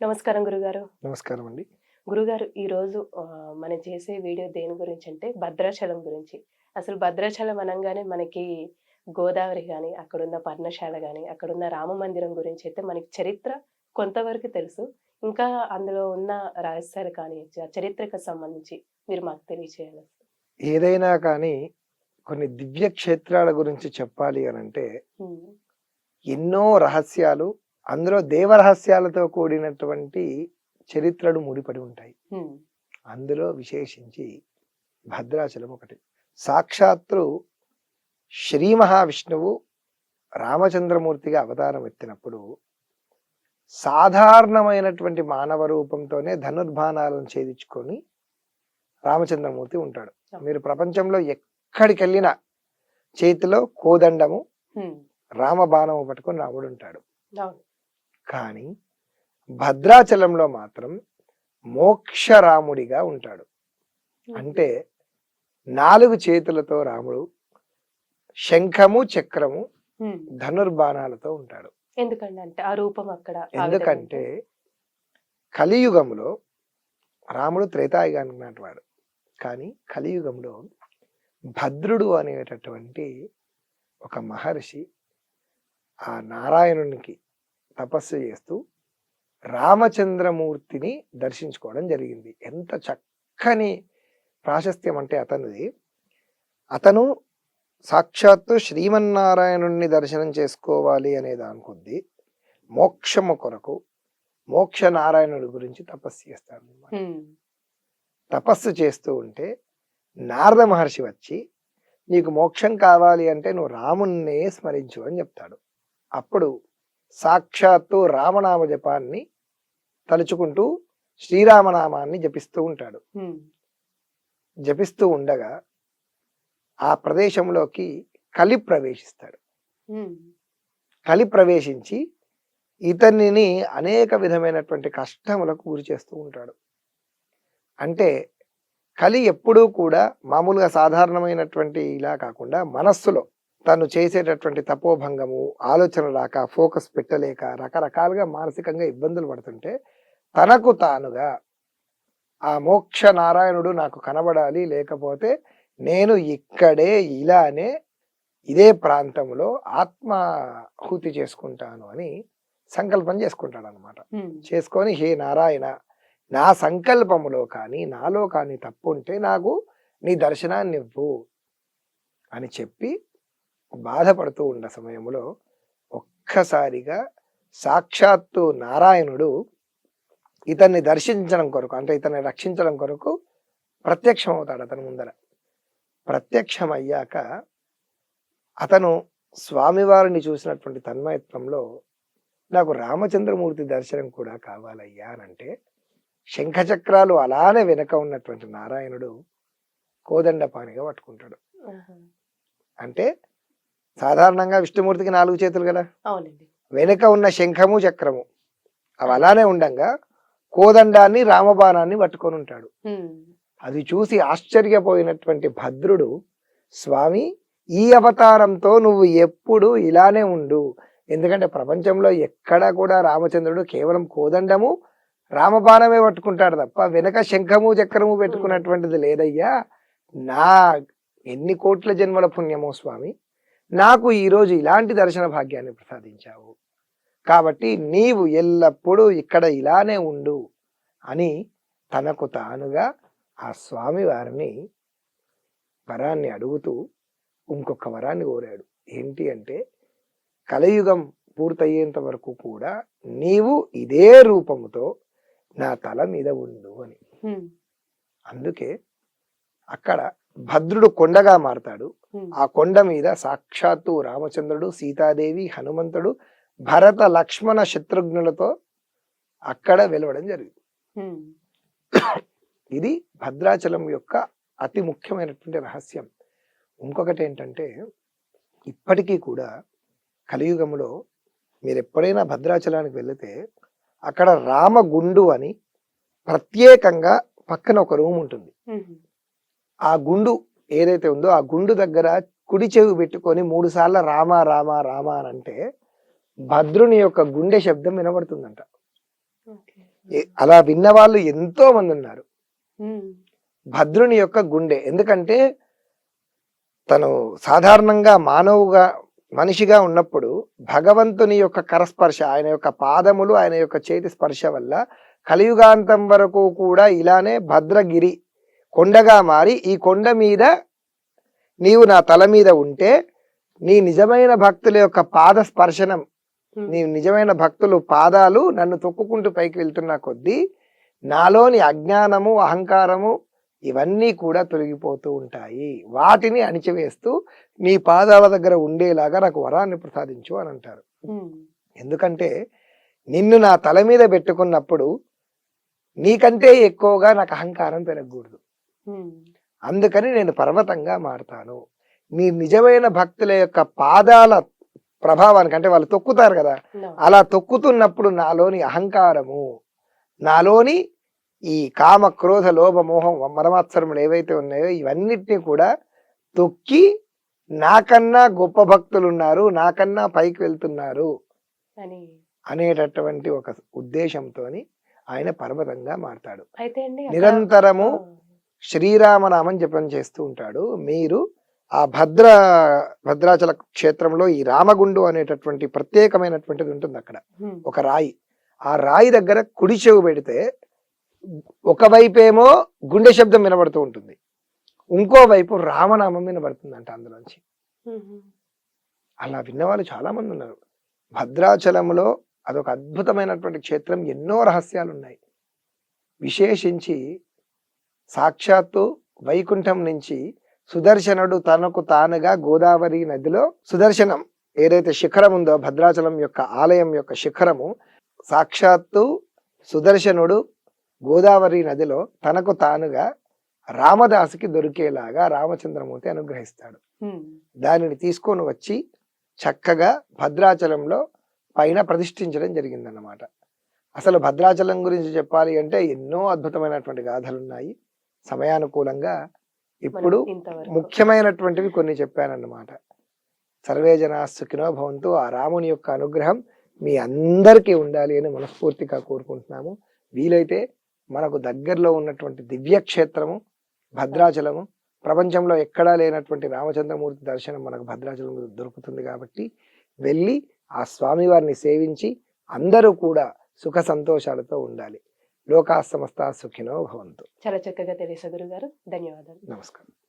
నమస్కారం గురుగారు. నమస్కారం అండి. గురుగారు ఈరోజు మనం చేసే వీడియో దేని గురించి అంటే భద్రాచలం గురించి. అసలు భద్రాచలం అనగానే మనకి గోదావరి కానీ అక్కడున్న పర్ణశాల కానీ అక్కడున్న రామ మందిరం గురించి అయితే మనకి చరిత్ర కొంతవరకు తెలుసు. ఇంకా అందులో ఉన్న రహస్యాలు కానీ చరిత్రకు సంబంధించి మీరు మాకు తెలియచేయాలి. ఏదైనా కానీ కొన్ని దివ్య క్షేత్రాల గురించి చెప్పాలి అని అంటే ఎన్నో రహస్యాలు అందులో దేవ రహస్యాలతో కూడినటువంటి చరిత్రలు ముడిపడి ఉంటాయి. అందులో విశేషించి భద్రాచలం ఒకటి. సాక్షాత్తు శ్రీ మహావిష్ణువు రామచంద్రమూర్తిగా అవతారం ఎత్తినప్పుడు సాధారణమైనటువంటి మానవ రూపంతోనే ధనుర్బాణాలను ఛేదించుకొని రామచంద్రమూర్తి ఉంటాడు. మీరు ప్రపంచంలో ఎక్కడికి వెళ్ళినా చేతిలో కోదండము రామబాణము పట్టుకొని రాముడు ఉంటాడు. కానీ భద్రాచలంలో మాత్రం మోక్షరాముడిగా ఉంటాడు. అంటే నాలుగు చేతులతో రాముడు శంఖము చక్రము ధనుర్బాణాలతో ఉంటాడు. ఎందుకండి అంటే ఆ రూపం అక్కడ ఎందుకంటే కలియుగంలో రాముడు త్రేతాయుగానికి నాటివాడు. కానీ కలియుగంలో భద్రుడు అనేటటువంటి ఒక మహర్షి ఆ నారాయణునికి తపస్సు చేస్తూ రామచంద్రమూర్తిని దర్శించుకోవడం జరిగింది. ఎంత చక్కని ప్రాశస్త్యం అంటే అతనిది. అతను సాక్షాత్తు శ్రీమన్నారాయణుణ్ణి దర్శనం చేసుకోవాలి అనే దాని కొద్దీ మోక్షము కొరకు మోక్ష నారాయణుడి గురించి తపస్సు చేస్తాడు తపస్సు చేస్తూ ఉంటే నారద మహర్షి వచ్చి నీకు మోక్షం కావాలి అంటే నువ్వు రామున్నే స్మరించు అని చెప్తాడు. అప్పుడు సాక్షాత్తు రామనామ జపాన్ని తలుచుకుంటూ శ్రీరామనామాన్ని జపిస్తూ ఉంటాడు. జపిస్తూ ఉండగా ఆ ప్రదేశంలోకి కలి ప్రవేశిస్తాడు. కలి ప్రవేశించి ఇతనిని అనేక విధమైనటువంటి కష్టములకు గురి చేస్తూ ఉంటాడు. అంటే కలి ఎప్పుడూ కూడా మామూలుగా సాధారణమైనటువంటి ఇలా కాకుండా మనస్సులో తను చేసేటటువంటి తపోభంగము ఆలోచన రాక ఫోకస్ పెట్టలేక రకరకాలుగా మానసికంగా ఇబ్బందులు పడుతుంటే తనకు తానుగా ఆ మోక్ష నారాయణుడు నాకు కనబడాలి లేకపోతే నేను ఇక్కడే ఇలానే ఇదే ప్రాంతంలో ఆత్మాహుతి చేసుకుంటాను అని సంకల్పం చేసుకుంటాడు అనమాట చేసుకొని హే నారాయణ నా సంకల్పములో కానీ నాలో కానీ తప్పు ఉంటే నాకు నీ దర్శనాన్ని ఇవ్వు అని చెప్పి బాధపడుతూ ఉన్న సమయంలో ఒక్కసారిగా సాక్షాత్తు నారాయణుడు ఇతన్ని దర్శించడం కొరకు అంటే ఇతన్ని రక్షించడం కొరకు ప్రత్యక్షం అవుతాడు అతని ముందర. ప్రత్యక్షం అయ్యాక అతను స్వామివారిని చూసినటువంటి తన్మయత్వంలో నాకు రామచంద్రమూర్తి దర్శనం కూడా కావాలయ్యా అని అంటే శంఖచక్రాలు అలానే వెనక ఉన్నటువంటి నారాయణుడు కోదండపాణిగా పట్టుకుంటాడు. అంటే సాధారణంగా విష్ణుమూర్తికి నాలుగు చేతులు కదా? వెనుక ఉన్న శంఖము చక్రము. అవి అలానే ఉండంగా కోదండాన్ని రామబాణాన్ని పట్టుకొని ఉంటాడు. అది చూసి ఆశ్చర్యపోయినటువంటి భద్రుడు స్వామి ఈ అవతారంతో నువ్వు ఎప్పుడు ఇలానే ఉండు. ఎందుకంటే ప్రపంచంలో ఎక్కడా కూడా రామచంద్రుడు కేవలం కోదండము రామబాణమే పట్టుకుంటాడు తప్ప వెనక శంఖము చక్రము పెట్టుకున్నటువంటిది లేదయ్యా. నా ఎన్ని కోట్ల జన్మల పుణ్యమో స్వామి. నాకు ఈరోజు ఇలాంటి దర్శన భాగ్యాన్ని ప్రసాదించావు. కాబట్టి నీవు ఎల్లప్పుడూ ఇక్కడ ఇలానే ఉండు అని తనకు తానుగా ఆ స్వామి వారిని వరాన్ని అడుగుతూ ఇంకొక వరాన్ని కోరాడు. ఏంటి అంటే కలయుగం పూర్తయ్యేంత వరకు కూడా నీవు ఇదే రూపముతో నా తల మీద ఉండు అని. అందుకే అక్కడ భద్రుడు కొండగా మారతాడు. ఆ కొండ మీద సాక్షాత్తు రామచంద్రుడు సీతాదేవి హనుమంతుడు భరత లక్ష్మణ శత్రుఘ్నులతో అక్కడ వెలవడం జరిగింది. ఇది భద్రాచలం యొక్క అతి ముఖ్యమైనటువంటి రహస్యం. ఇంకొకటి ఏంటంటే ఇప్పటికీ కూడా కలియుగంలో మీరు ఎప్పుడైనా భద్రాచలానికి వెళితే అక్కడ రామగుండు అని ప్రత్యేకంగా పక్కన ఒక రూమ్ ఉంటుంది. ఆ గుండు ఏదైతే ఉందో ఆ గుండు దగ్గర కుడి చెవి పెట్టుకొని మూడు సార్లు రామ రామ రామ అని అంటే భద్రుని యొక్క గుండె శబ్దం వినబడుతుందంట. అలా విన్న వాళ్ళు ఎంతో మంది ఉన్నారు. భద్రుని యొక్క గుండె ఎందుకంటే తను సాధారణంగా మానవుగా మనిషిగా ఉన్నప్పుడు భగవంతుని యొక్క కరస్పర్శ ఆయన యొక్క పాదములు ఆయన యొక్క చేతి స్పర్శ వల్ల కలియుగాంతం వరకు కూడా ఇలానే భద్రగిరి కొండగా మారి ఈ కొండ మీద నీవు నా తల మీద ఉంటే నీ నిజమైన భక్తుల యొక్క పాద స్పర్శనం నీ నిజమైన భక్తులు పాదాలు నన్ను తొక్కుకుంటూ పైకి వెళ్తున్న కొద్దీ నాలోని అజ్ఞానము అహంకారము ఇవన్నీ కూడా తొలగిపోతూ ఉంటాయి. వాటిని అణిచివేస్తూ నీ పాదాల దగ్గర ఉండేలాగా నాకు వరాన్ని ప్రసాదించు అని అంటారు. ఎందుకంటే నిన్ను నా తల మీద పెట్టుకున్నప్పుడు నీకంటే ఎక్కువగా నాకు అహంకారం పెరగకూడదు. అందుకని నేను పర్వతంగా మారతాను. నీ నిజమైన భక్తుల యొక్క పాదాల ప్రభావానికి అంటే వాళ్ళు తొక్కుతారు కదా. అలా తొక్కుతున్నప్పుడు నాలోని అహంకారము నాలోని ఈ కామ క్రోధ లోభ మోహం మరమాత్సరములు ఏవైతే ఉన్నాయో ఇవన్నిటిని కూడా తొక్కి నాకన్నా గొప్ప భక్తులు ఉన్నారు నాకన్నా పైకి వెళ్తున్నారు అని. అనేటటువంటి ఒక ఉద్దేశంతో ఆయన పర్వతంగా మారతాడు. నిరంతరము శ్రీరామనామం జపం చేస్తూ ఉంటాడు. మీరు ఆ భద్ర భద్రాచల క్షేత్రంలో ఈ రామగుండు అనేటటువంటి ప్రత్యేకమైనటువంటిది ఉంటుంది అక్కడ. ఒక రాయి. ఆ రాయి దగ్గర కుడి చెవు పెడితే ఒకవైపేమో గుండె శబ్దం వినబడుతూ ఉంటుంది. ఇంకో వైపు రామనామం వినబడుతుంది అంట అందులోంచి అలా విన్నవాళ్ళు చాలా మంది ఉన్నారు. భద్రాచలంలో అదొక అద్భుతమైనటువంటి క్షేత్రం. ఎన్నో రహస్యాలు ఉన్నాయి విశేషించి సాక్షాత్తు వైకుంఠం నుంచి సుదర్శనుడు తనకు తానుగా గోదావరి నదిలో సుదర్శనం. ఏదైతే శిఖరం ఉందో భద్రాచలం యొక్క ఆలయం యొక్క శిఖరము సాక్షాత్తు సుదర్శనుడు గోదావరి నదిలో తనకు తానుగా రామదాసుకి దొరికేలాగా రామచంద్రమూర్తి అనుగ్రహిస్తాడు. దానిని తీసుకొని వచ్చి చక్కగా భద్రాచలంలో పైన ప్రతిష్ఠించడం జరిగిందన్నమాట. అసలు భద్రాచలం గురించి చెప్పాలి అంటే ఎన్నో అద్భుతమైనటువంటి గాథలు ఉన్నాయి సమయానుకూలంగా ఇప్పుడు ముఖ్యమైనటువంటివి కొన్ని చెప్పానన్నమాట. సర్వే జనా సుఖినో భవంతు ఆ రాముని యొక్క అనుగ్రహం మీ అందరికీ ఉండాలి అని మనస్ఫూర్తిగా కోరుకుంటున్నాము. వీలైతే మనకు దగ్గరలో ఉన్నటువంటి దివ్య క్షేత్రము భద్రాచలము ప్రపంచంలో ఎక్కడా లేనటువంటి రామచంద్రమూర్తి దర్శనం మనకు భద్రాచలంలో దొరుకుతుంది కాబట్టి వెళ్ళి ఆ స్వామివారిని సేవించి అందరూ కూడా సుఖ సంతోషాలతో ఉండాలి. లోకా సమస్త సుఖినో భవంతు. చాలా చక్కగా తెలియసా గురుగారు. ధన్యవాదాలు. నమస్కారం.